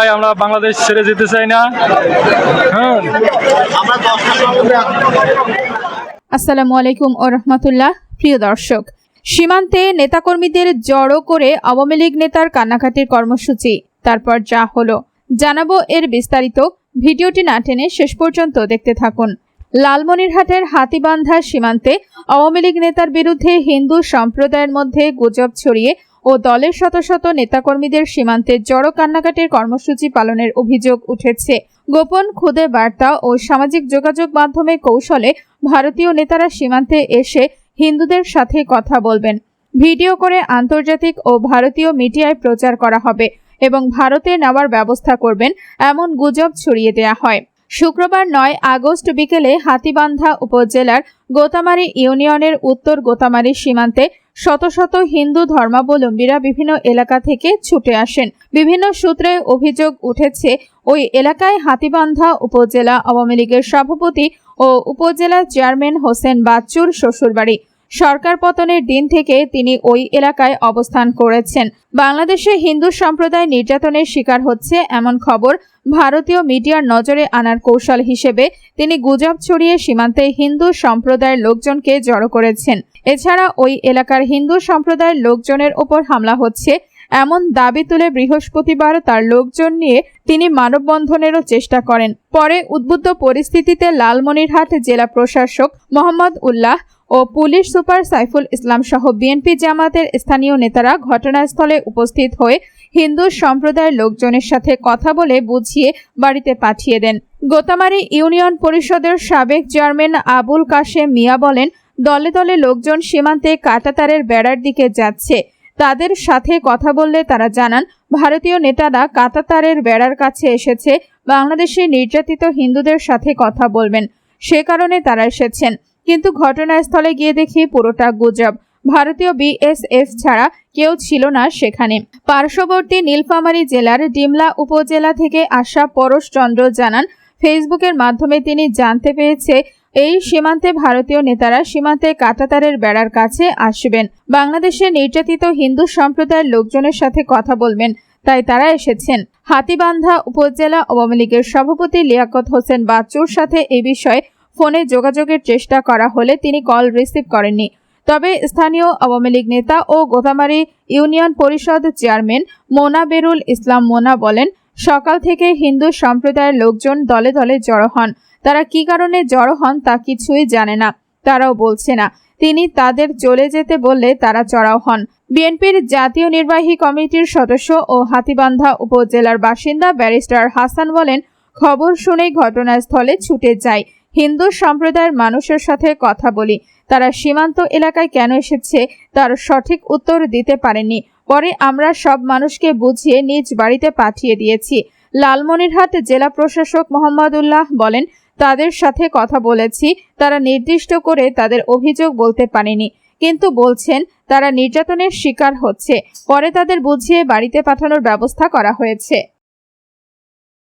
তাই আমরা বাংলাদেশ ছেড়ে যেতে চাই না। হ্যাঁ। আসসালামু আলাইকুম ও রহমতুল্লাহ, প্রিয় দর্শক। সীমান্তে নেতাকর্মীদের জড়ো করে আওয়ামী লীগ নেতার কান্নাকাটির কর্মসূচি। তারপর যা হলো, জানাব এর বিস্তারিত। ভিডিওটি না টেনে শেষ পর্যন্ত দেখতে থাকুন। লালমনিরহাটের হাতিবান্ধা সীমান্তে আওয়ামী লীগ নেতার বিরুদ্ধে হিন্দু সম্প্রদায়ের মধ্যে গুজব ছড়িয়ে ও দলের শত শত নেতাকর্মীদের সীমান্তে জড়ো কান্নাকাটির কর্মসূচি পালনের অভিযোগ উঠেছে। গোপন খুদে বার্তা ও সামাজিক যোগাযোগ মাধ্যমে কৌশলে ভারতীয় নেতারা সীমান্তে এসে হিন্দুদের সাথে কথা বলবেন। ভিডিও করে আন্তর্জাতিক ও ভারতীয় মিডিয়ায় প্রচার করা হবে এবং ভারতে নেওয়ার ব্যবস্থা করবেন এমন গুজব ছড়িয়ে দেয়া হয়। শুক্রবার নয় আগস্ট বিকেলে হাতিবান্ধা উপজেলার গোতামারি ইউনিয়নের উত্তর গোতামারি সীমান্তে শত শত হিন্দু ধর্মাবলম্বীরা বিভিন্ন এলাকা থেকে ছুটে আসেন। বিভিন্ন সূত্রে অভিযোগ উঠেছে, ওই এলাকায় হাতিবান্ধা উপজেলা আওয়ামী লীগের সভাপতি ও উপজেলা চেয়ারম্যান হোসেন বাচ্চুর শ্বশুরবাড়ি। সরকার পতনের দিন থেকে তিনি ওই এলাকায় অবস্থান করেছেন। বাংলাদেশে হিন্দু সম্প্রদায় নির্যাতনের শিকার হচ্ছে এমন খবর ভারতীয় মিডিয়ার নজরে আনার কৌশল হিসেবে তিনি গুজব ছড়িয়ে সীমান্তে হিন্দু সম্প্রদায়ের লোকজনকে জড়ো করেছেন। এছাড়া ওই এলাকার হিন্দু সম্প্রদায়ের লোকজনের ওপর হামলা হচ্ছে। এমন দাবি তুলে বৃহস্পতিবার তার লোকজন নিয়ে তিনি মানববন্ধনেরও চেষ্টা করেন। পরে উদ্বুদ্ধ পরিস্থিতিতে লালমনিরহাট জেলা প্রশাসক মোহাম্মদ উল্লাহ ও পুলিশ সুপার সাইফুল ইসলাম সহ বিএনপি জামাতের স্থানীয় নেতারা ঘটনাস্থলে উপস্থিত হয়ে হিন্দু সম্প্রদায়ের লোকজনের সাথে কথা বলে বুঝিয়ে বাড়িতে পাঠিয়ে দেন। গোতামারি ইউনিয়ন পরিষদের সাবেক চেয়ারম্যান আবুল কাশেম মিয়া বলেন, দলে দলে লোকজন সীমান্তে কাটাতারের বেড়ার দিকে যাচ্ছে। তাদের সাথে কথা বললে তারা জানান, ভারতীয় নেতারা কাতাতারের বেড়ার কাছে এসেছে, বাংলাদেশে নির্যাতিত হিন্দুদের সাথে কথা বলবেন। সে কারণে তারা এসেছেন। কিন্তু ঘটনাস্থলে গিয়ে দেখি পুরোটা গুজব। ভারতীয় বিএসএফ ছাড়া কেউ ছিল না সেখানে। পার্শ্ববর্তী নীলফামারী জেলার ডিমলা উপজেলা থেকে আসা পরশ চন্দ্র জানান, ফেসবুকের মাধ্যমে তিনি জানতে পেরেছে, এই সীমান্তে ভারতীয় নেতারা সীমান্তে কাটাতারের বেড়ার কাছে আসবেন। বাংলাদেশে নির্যাতিত হিন্দু সম্প্রদায়ের লোকজনের সাথে কথা বলবেন, তাই তারা এসেছেন। হাতিবান্ধা উপজেলা আওয়ামী লীগের সভাপতি লিয়াকত হোসেন বাচ্চুর সাথে এ বিষয়ে ফোনে যোগাযোগের চেষ্টা করা হলে তিনি কল রিসিভ করেননি। তবে স্থানীয় আওয়ামী লীগ নেতা ও গোদামারি ইউনিয়ন পরিষদ চেয়ারম্যান মোনা বেরুল ইসলাম মোনা বলেন, সকাল থেকে হিন্দু সম্প্রদায়ের লোকজন দলে দলে জড়ো হন। তারা কি কারণে জড়ো হন তা কিছুই জানে না। তারাও বলছে না। তিনি তাদের চলে যেতে বললে তারা চড়াও হন। বিএনপির জাতীয় নির্বাহী কমিটির সদস্য ও হাতিবান্ধা উপজেলার বাসিন্দা ব্যারিস্টার হাসান বলেন, খবর শুনেই ঘটনাস্থলে ছুটে যাই হিন্দু সম্প্রদায়ের মানুষের সাথে কথা বলি। তারা সীমান্ত এলাকায় কেন এসেছে, তার সঠিক উত্তর দিতে পারেনি পরে আমরা সব মানুষকে বুঝিয়ে নিজ বাড়িতে পাঠিয়ে দিয়েছি। লালমনিরহাট জেলা প্রশাসক মোহাম্মদুল্লাহ বলেন, তাদের সাথে কথা বলেছি, তারা নির্দিষ্ট করে তাদের অভিযোগ বলতে পারেনি। কিন্তু বলছেন, তারা নির্যাতনের শিকার হচ্ছে। পরে তাদের বুঝিয়ে বাড়িতে পাঠানোর ব্যবস্থা করা হয়েছে।